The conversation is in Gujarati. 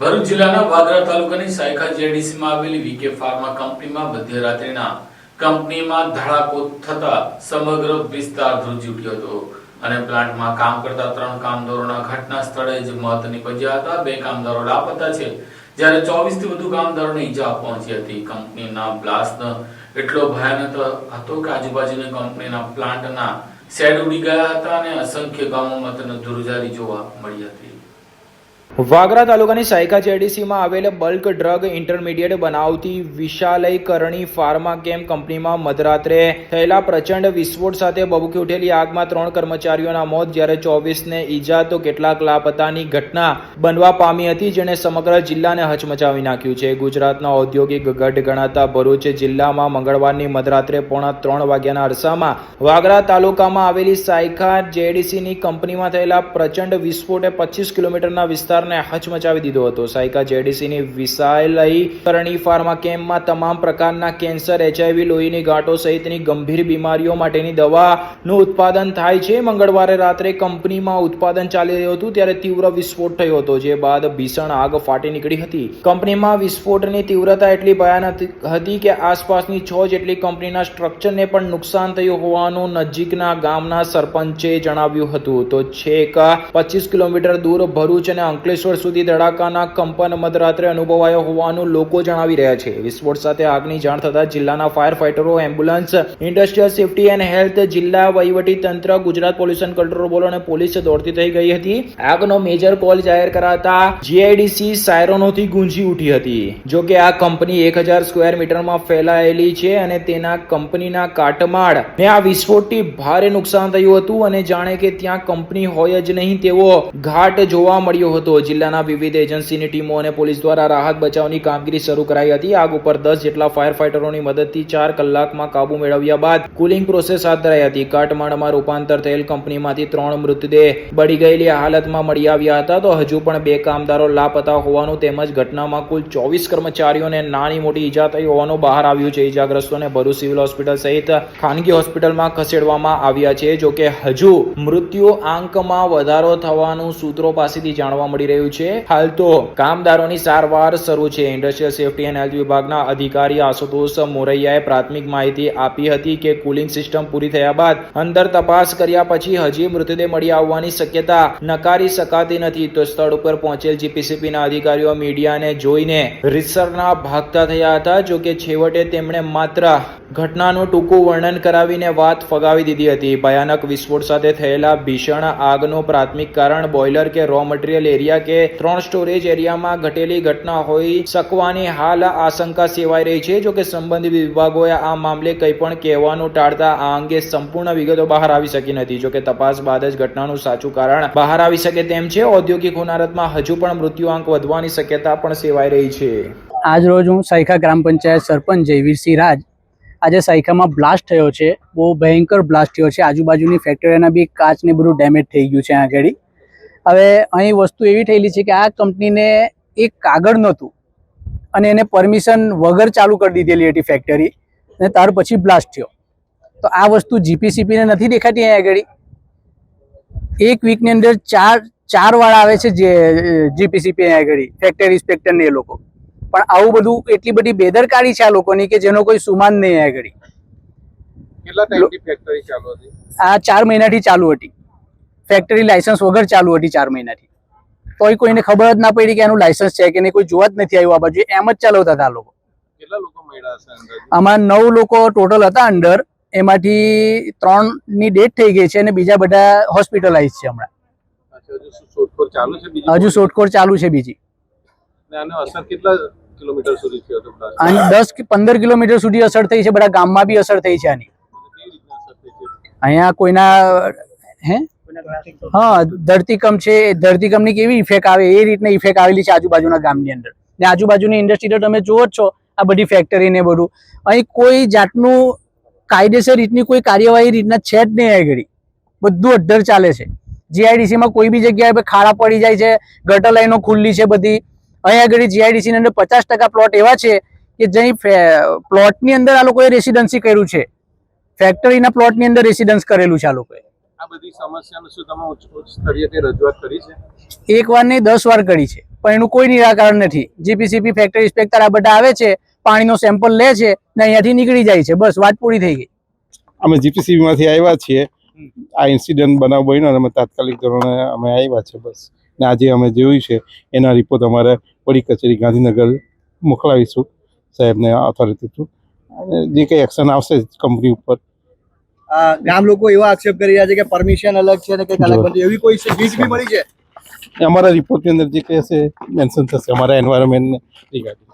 ભરૂચ જિલ્લાના વાદરા તાલુકાની સાયખા જેડીસીમાં આવેલી વીકે ફાર્મા કંપનીમાં મધ્યરાત્રિના કંપનીમાં ધડાકો થતા સમગ્ર વિસ્તાર ધ્રુજી ઉઠ્યો હતો અને પ્લાન્ટમાં કામ કરતા ત્રણ કામદારોના ઘટના સ્થળે જ મોત નીપજ્યા હતા. બે કામદારો લાપતા છે. જ્યારે ચોવીસથી વધુ કામદારોને ઈજા પહોંચી હતી. કંપનીના બ્લાસ્ટ એટલો ભયાનક હતો કે આજુબાજુની કંપનીના પ્લાન્ટના શેડ ઉડી ગયા હતા અને અસંખ્ય ગામોમાં તેને ધ્રુજારી જોવા મળી હતી. વાગરા તાલુકાની સાયકા જેડીસીમાં આવેલ બલ્ક ડ્રગ ઇન્ટરમીડિયેટ બનાવતી વિશાલય કરણી ફાર્મા કેમ કંપનીમાં મધરાત્રે થયેલા પ્રચંડ વિસ્ફોટ સાથે બબૂકી ઉઠેલી આગમાં ત્રણ કર્મચારીઓના મોત જ્યારે ચોવીસને ઈજા તો કેટલાક લાપતાની ઘટના બનવા પામી હતી, જેણે સમગ્ર જિલ્લાને હચમચાવી નાખ્યું છે. ગુજરાતના ઔદ્યોગિક ગઢ ગણાતા ભરૂચ જિલ્લામાં મંગળવારની મધરાત્રે પોણા ત્રણ વાગ્યાના અરસામાં વાગરા તાલુકામાં આવેલી સાયકા જેડીસીની કંપનીમાં થયેલા પ્રચંડ વિસ્ફોટે પચીસ કિલોમીટરના વિસ્તારને હચમચાવી દીધો હતો. સાયકા જેડીસીની વિશાલયીકરણી ફાર્મા કેમ્પમાં તમામ પ્રકારના કેન્સર, એચઆઈવી, લોહીની ગાંઠો સહિતની ગંભીર બીમારીઓ માટેની દવાનું ઉત્પાદન થાય છે. મંગળવારે રાત્રે કંપનીમાં ઉત્પાદન ચાલી રહ્યું હતું ત્યારે તીવ્ર વિસ્ફોટ થયો હતો, જે બાદ ભીષણ આગ ફાટી નીકળી હતી. કંપનીમાં વિસ્ફોટની તીવ્રતા એટલી ભયાનક હતી કે આસપાસની છ જેટલી કંપનીના સ્ટ્રક્ચરને પણ નુકસાન થયું હોવાનું નજીકના ગામના સરપંચે જણાવ્યું હતું. તો છેક પચીસ કિલોમીટર દૂર ભરૂચ અને અંકલેશ્વર સુધી ધડાકાના કંપન મધરાત્રે અનુભવાયો હોવાનું લોકો જણાવી રહ્યા છે. વિસ્ફોટ સાથે આગની જાણ થતાં જિલ્લાના fire ફાઇટરો ambulance, industrial safety and health, જિલ્લા વહીવટી તંત્ર, ગુજરાત પોલ્યુશન કંટ્રોલ બોર્ડ અને પોલીસ દોડતી થઈ ગઈ હતી. આગનો મેજર કોલ જાહેર કરાતા જીઆઈડીસી સાયરોનોથી ગુંજી ઉઠી હતી. જો કે આ કંપની એક હજાર સ્ક્વેર મીટરમાં ફેલાયેલી છે અને તેના કંપનીના કાટમાળ ને આ વિસ્ફોટથી ભારે નુકસાન થયું હતું અને જાણે કે ત્યાં કંપની હોય જ નહીં તેવો ઘાટ જોવા મળ્યો હતો. જિલ્લાના વિવિધ એજન્સીની ટીમો અને પોલીસ દ્વારા રાહત બચાવની કામગીરી શરૂ કરાઈ હતી. આગ ઉપર દસ જેટલા ફાયર ફાઇટરોની મદદથી ચાર કલાકમાં કાબુ મેળવ્યા બાદ કુલિંગ પ્રોસેસ હાથ ધરાઈ હતી. કાટમાળમાં રૂપાંતર થયેલ કંપનીમાંથી ત્રણ મૃતદેહ બળી ગયેલી હાલતમાં મળી આવ્યા હતા. તો હજુ પણ બે કામદારો લાપતા હોવાનું તેમજ ઘટનામાં કુલ ચોવીસ કર્મચારીઓને નાની મોટી ઈજા થઈ હોવાનું બહાર આવ્યું છે. ઈજાગ્રસ્તોને ભરૂચ સિવિલ હોસ્પિટલ સહિત ખાનગી હોસ્પિટલમાં ખસેડવામાં આવ્યા છે. જોકે હજુ મૃત્યુ આંકમાં વધારો થવાનું સૂત્રો પાસેથી જાણવા મળી રહ્યું છે. હાલ તો કામદારોની સારવાર શરૂ છે. ઇન્ડસ્ટ્રીયલ સેફટી એન્ડ હેલ્થ વિભાગના અધિકારી આશુતોષ મોરૈયાએ પ્રાથમિક માહિતી આપી હતી કે કુલિંગ સિસ્ટમ પૂરી થયા બાદ અંદર તપાસ કર્યા પછી હજી મૃતદેહ મળી આવવાની શક્યતા નકારી શકાતી નથી. તો સ્થળ ઉપર પહોંચેલ જીપીસીપીના અધિકારીઓ મીડિયાને જોઈને રીતસરના ભાગતા થયા હતા. જોકે છેવટે તેમણે માત્ર ઘટનાનું ટૂંકું વર્ણન કરાવીને વાત ફગાવી દીધી હતી. ભયાનક વિસ્ફોટ સાથે થયેલા ભીષણ આગનું પ્રાથમિક કારણ બોઇલર કે રો મટીરિયલ એરિયા કે ત્રણ સ્ટોરેજ એરિયામાં ઘટેલી ઘટના હોઈ શકવાની હાલ આશંકા સેવાઈ રહી છે. જોકે સંબંધિત વિભાગોએ આ મામલે કંઈ પણ કહેવાનું ટાળતા આ અંગે સંપૂર્ણ વિગતો બહાર આવી શકી નથી. જોકે તપાસ બાદ જ ઘટનાનું સાચું કારણ બહાર આવી શકે તેમ છે. ઔદ્યોગિક હોનારતમાં હજુ પણ મૃત્યુઆંક વધવાની શક્યતા પણ સેવાઈ રહી છે. આજ રોજ હું સાયખા ગ્રામ પંચાયત સરપંચ જયવીરસિંહ રાજ આજે સાયખામાં બ્લાસ્ટ થયો છે. બહુ ભયંકર બ્લાસ્ટ થયો છે. આજુબાજુની ફેક્ટરીના બી કાચ ને બધું ડેમેજ થઈ ગયું છે આગળ. હવે અહીં વસ્તુ એવી થયેલી છે કે આ કંપનીને એક કાગળ નહોતું અને એને પરમિશન વગર ચાલુ કરી દીધેલી હતી ફેક્ટરી અને ત્યાર પછી બ્લાસ્ટ થયો. તો આ વસ્તુ જીપીસીપીને નથી દેખાતી અહીં આગળ? એક વીકની અંદર ચાર ચાર વાર આવે છે જે જીપીસીપી અહીંયા આગળ. ફેક્ટરી ઇન્સ્પેક્ટરને એ લોકો. પણ આવું બધું એટલી બધી બેદરકારી છે આ લોકોની કે જેનો કોઈ સુમાન નહીં આગળ આ ચાર મહિનાથી ચાલુ હતી. ફેક્ટરી લાયસન્સ વગર ચાલુ હતી ચાર મહિનાથી. તોય કોઈને ખબર જ ના પડી કે એનું લાયસન્સ છે કે નહીં કોઈ જોવા જ નથી આવ્યું આ બાજુ. એમ જ ચલાવતા હતા આ લોકો. આમાં નવ લોકો ટોટલ હતા અંદર. એમાંથી ત્રણની ડેથ થઈ ગઈ છે અને બીજા બધા હોસ્પિટલાઇઝ છે હમણાં. હજુ શોધખોળ ચાલુ છે બીજી. આનો અસર કેટલા કિલોમીટર સુધી થયો હતો blast? દસ કે પંદર કિલોમીટર સુધી અસર થઈ છે બધા ગામમાં બી અસર થઈ છે આની. અહીંયા કોઈના હે? હા ધરતીકંપ છે ધરતીકંપની કેવી ઇફેક્ટ આવે એ રીતના ઇફેક્ટ આવેલી છે આજુબાજુના ગામની અંદર. ને આજુબાજુની ઇન્ડસ્ટ્રી તો તમે જુઓ જ છો આ બધી ફેક્ટરી ને બધું. અહીં કોઈ જાતનું કાયદેસર રીતની કોઈ કાર્યવાહી રીતના છે જ નહીં આગળ. બધું અડ્ડર ચાલે છે. જીઆઈડીસીમાં કોઈ બી જગ્યાએ ખાડા પડી જાય છે ગટર લાઈનો ખુલ્લી છે બધી. અહીં આગળ જીઆઈડીસી ની અંદર પચાસ ટકા પ્લોટ એવા છે કે જઈ પ્લોટની અંદર આ લોકોએ રેસિડન્સી કર્યું છે. ફેક્ટરીના પ્લોટની અંદર રેસિડન્સ કરેલું છે આ લોકોએ. આ બધી સમસ્યાનું શું તમે ઉચ્ચ ઉચ્ચ રજૂઆત કરી છે? એક વાર નહીં દસ વાર કરી છે. પણ એનું કોઈ નિરાકરણ નથી. જીપીસીપી ફેક્ટરી ઇન્સ્પેક્ટર આ બધા આવે છે પાણીનો સેમ્પલ લે છે ને અહીંયાથી નીકળી જાય છે. બસ વાત પૂરી થઈ ગઈ. અમે જીપીસીબીમાંથી આવ્યા છીએ. આ ઇન્સિડન્ટ બનાવ બન્યો અને અમે તાત્કાલિક ધોરણે અમે આવ્યા છે બસ. ને આજે અમે જોયું છે એના રિપોર્ટ અમારે વડી કચેરી ગાંધીનગર મોકલાવીશું સાહેબને ઓથોરિટી થ્રુ અને જે કંઈ એક્શન આવશે કંપની ઉપર. ગામ લોકો એવા આક્ષેપ કરી રહ્યા છે કે પરમિશન અલગ છે અને કંઈક અલગ બધી એવી કોઈ લીડ બી મળી છે? અમારા રિપોર્ટની અંદર જે કહે છે મેન્શન થશે અમારા એન્વાયરમેન્ટને રિગાર્ડિંગ